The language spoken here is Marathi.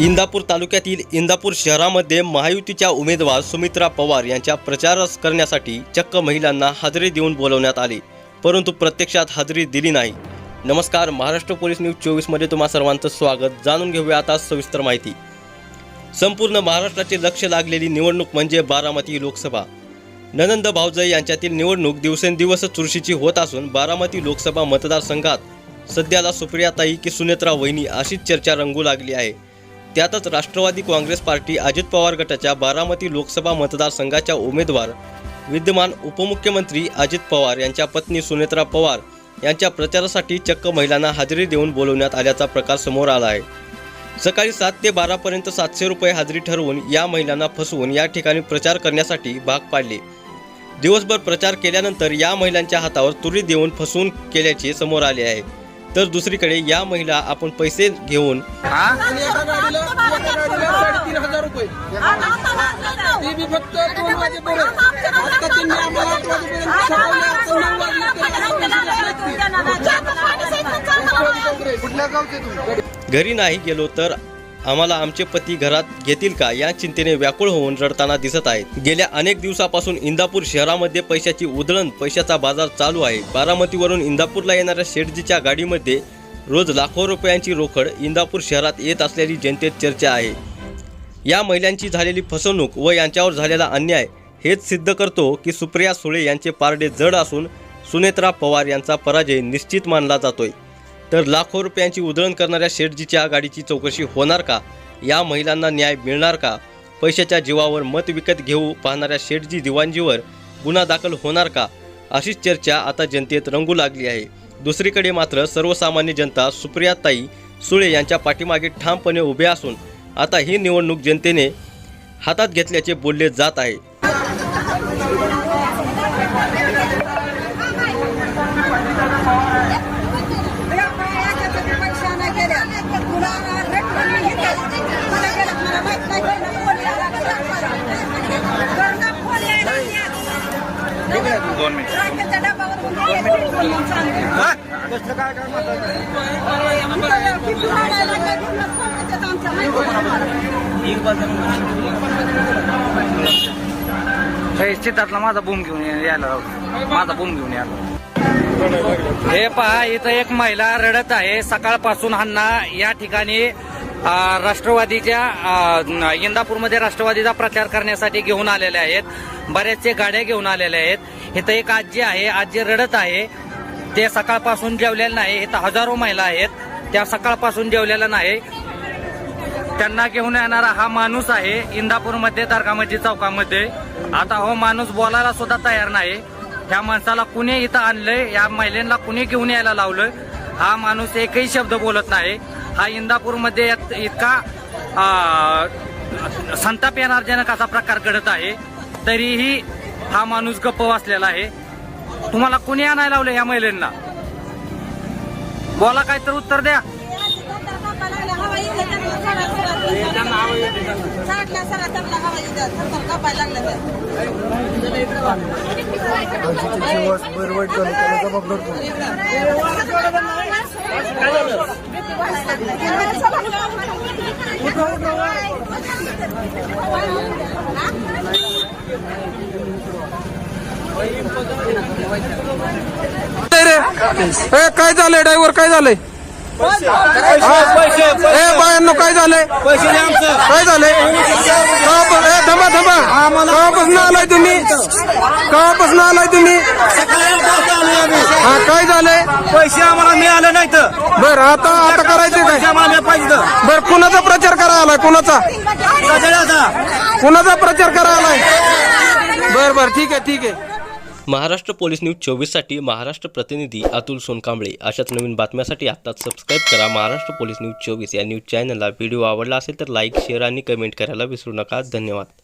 इंदापूर तालुक्यातील इंदापूर शहरामध्ये महायुतीच्या उमेदवार सुमित्रा पवार यांच्या प्रचार करण्यासाठी चक्क महिलांना हजेरी देऊन बोलवण्यात आले. परंतु प्रत्यक्षात हजेरी दिली नाही. नमस्कार महाराष्ट्र पोलीस न्यूज चोवीसमध्ये तुम्हा सर्वांचं स्वागत. जाणून घेऊया आता सविस्तर माहिती. संपूर्ण महाराष्ट्राचे लक्ष लागलेली निवडणूक म्हणजे बारामती लोकसभा. ननंद भावजय यांच्यातील निवडणूक दिवसेंदिवस चुरशीची होत असून बारामती लोकसभा मतदारसंघात सध्याला सुप्रियाताई की सुनेत्रा वहिनी अशीच चर्चा रंगू लागली आहे. त्यातच राष्ट्रवादी काँग्रेस पार्टी अजित पवार गटाच्या बारामती लोकसभा मतदारसंघाच्या उमेदवार विद्यमान उपमुख्यमंत्री अजित पवार यांच्या पत्नी सुनेत्रा पवार यांच्या प्रचारासाठी चक्क महिलांना हजेरी देऊन बोलवण्यात आल्याचा प्रकार समोर आला आहे. सकाळी सात ते बारापर्यंत सातशे रुपये हजेरी ठरवून या महिलांना फसवून या ठिकाणी प्रचार करण्यासाठी भाग पाडले. दिवसभर प्रचार केल्यानंतर या महिलांच्या हातावर तुरी देऊन फसवून केल्याचे समोर आले आहे. तर दुसरीकडे या महिला आपण पैसे घेऊन घरी नाही गेलो तर आम्हाला आमचे पती घरात घेतील का या चिंतेने व्याकुळ होऊन रडताना दिसत आहेत. गेल्या अनेक दिवसापासून इंदापूर शहरामध्ये पैशाची उधळण पैशाचा बाजार चालू आहे. बारामतीवरून इंदापूरला येणाऱ्या शेटजीच्या गाडीमध्ये रोज लाखो रुपयांची रोकड इंदापूर शहरात येत असलेली जनतेत चर्चा आहे. या महिलांची झालेली फसवणूक व यांच्यावर झालेला अन्याय हेच सिद्ध करतो की सुप्रिया सुळे यांचे पारडे जड असून सुनेत्रा पवार यांचा पराजय निश्चित मानला जातोय. तर लाखो रुपयांची उधळण करणाऱ्या शेठजीच्या गाडीची चौकशी होणार का? या महिलांना न्याय मिळणार का? पैशाच्या जीवावर मत विकत घेऊ पाहणाऱ्या शेठजी दिवाणजीवर गुन्हा दाखल होणार का? अशीच चर्चा आता जनतेत रंगू लागली आहे. दुसरीकडे मात्र सर्वसामान्य जनता सुप्रियाताई सुळे यांच्या पाठीमागे ठामपणे उभे असून आता ही निवडणूक जनतेने हातात घेतल्याचे बोलले जात आहे. दोन हे? चित्रातला माझा बूम घेऊन यायला माझा बूम घेऊन यायला हे पहा इथं एक महिला रडत आहे. सकाळपासून ह्यांना या ठिकाणी राष्ट्रवादीच्या इंदापूरमध्ये राष्ट्रवादीचा प्रचार करण्यासाठी घेऊन आलेले आहेत. बऱ्याचशे गाड्या घेऊन आलेल्या आहेत. इथं एक आजी आहे आजी रडत आहे. ते सकाळपासून जेवलेलं नाही. इथं हजारो महिला आहेत. त्या सकाळपासून जेवलेल्या नाही. त्यांना घेऊन येणारा हा माणूस आहे इंदापूरमध्ये दर्गामजी चौकामध्ये. आता हो माणूस बोलायला सुद्धा तयार नाही. ह्या माणसाला कुणी इथं आणलंय? या महिलांना कुणी घेऊन यायला लावलं हा माणूस एकही शब्द बोलत नाही. हा इंदापूरमध्ये इत- इतका संताप येणारजनक असा प्रकार घडत आहे. तरीही हा माणूस गप्प वाचलेला आहे. तुम्हाला कुणी आणायला लावलं या महिलांना? बोला काय तर उत्तर द्या. ए काय झालंय? ड्रायव्हर काय झालंय? ए बायांनो काय झालंय? काय झालंय? का ए थांबा थांबा. कवापासून आलाय तुम्ही? कवापासून आलाय तुम्ही? हा काय झालंय? पैसे आम्हाला मिळाले नाहीत. बर आता आता करायचे काय? आम्हाला पाहिजे बर कुणाचा प्रचार करा आलाय? कुणाचा? कुणाचा प्रचार करा आलाय? बर बर ठीक आहे ठीक आहे. महाराष्ट्र पोलीस न्यूज चोवीससाठी महाराष्ट्र प्रतिनिधी अतुल सोनकांबळे. अशाच नवीन बातम्यासाठी आत्ताच सबस्क्राईब करा महाराष्ट्र पोलीस न्यूज चोवीस या न्यूज चॅनलला व्हिडिओ आवडला असेल तर लाईक शेअर आणि कमेंट करायला विसरू नका. धन्यवाद.